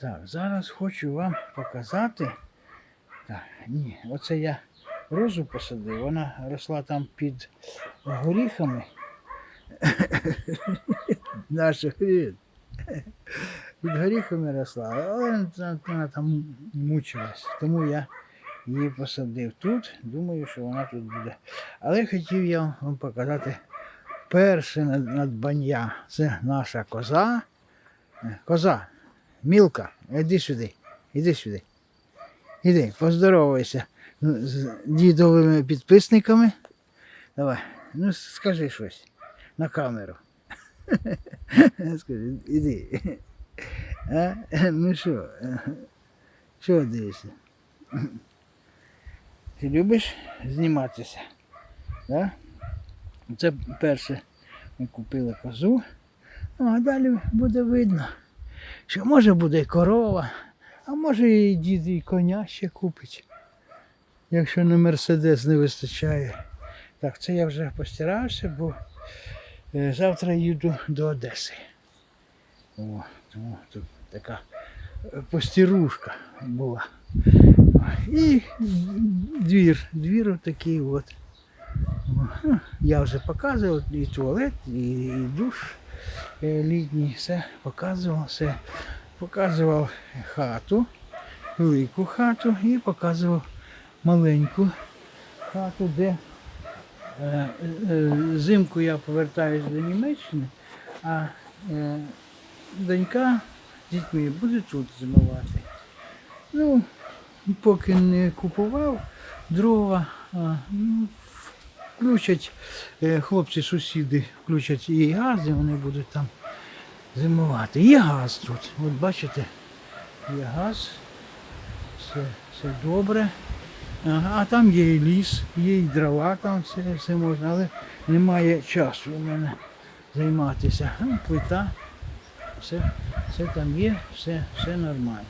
Так, зараз хочу вам показати. Так, ні, оце я розу посадив, вона росла там під горіхами. Наша привіт. Під горіхами росла, але вона, вона там мучилась. Тому я її посадив тут. Думаю, що вона тут буде. Але хотів я вам показати перше надбання. Це наша коза. Е, Коза, мілка, іди сюди, іди сюди. Іди, поздоровайся з дідовими підписниками. Давай, ну скажи щось на камеру. Скажи, іди. А? Ну що? Що дивишся? Ти любиш зніматися? Да? Це перше ми купили козу, ну, а далі буде видно, що може буде корова, а може і дід і коня ще купить, якщо на Мерседес не вистачає. Так, це я вже постирався, бо е, завтра їду до Одеси. О, тому тут така е, постірушка була. І двір, двір отакий от. Ну, Я вже показував і туалет, і, душ літній, все показував, все. Показував хату, велику хату і показував маленьку хату, де е, е, зимку я повертаюсь до Німеччини, а е, донька з дітьми буде тут зимувати. Ну, поки не купував дрова, ну, включать е, хлопці-сусіди, включать і газ, і вони будуть там зимувати. Є газ тут. От бачите, є газ, все, все добре. А там є і ліс, є і дрова, там все, все можна, але немає часу у мене займатися. Ну, плита, все, все там є, все, все нормально.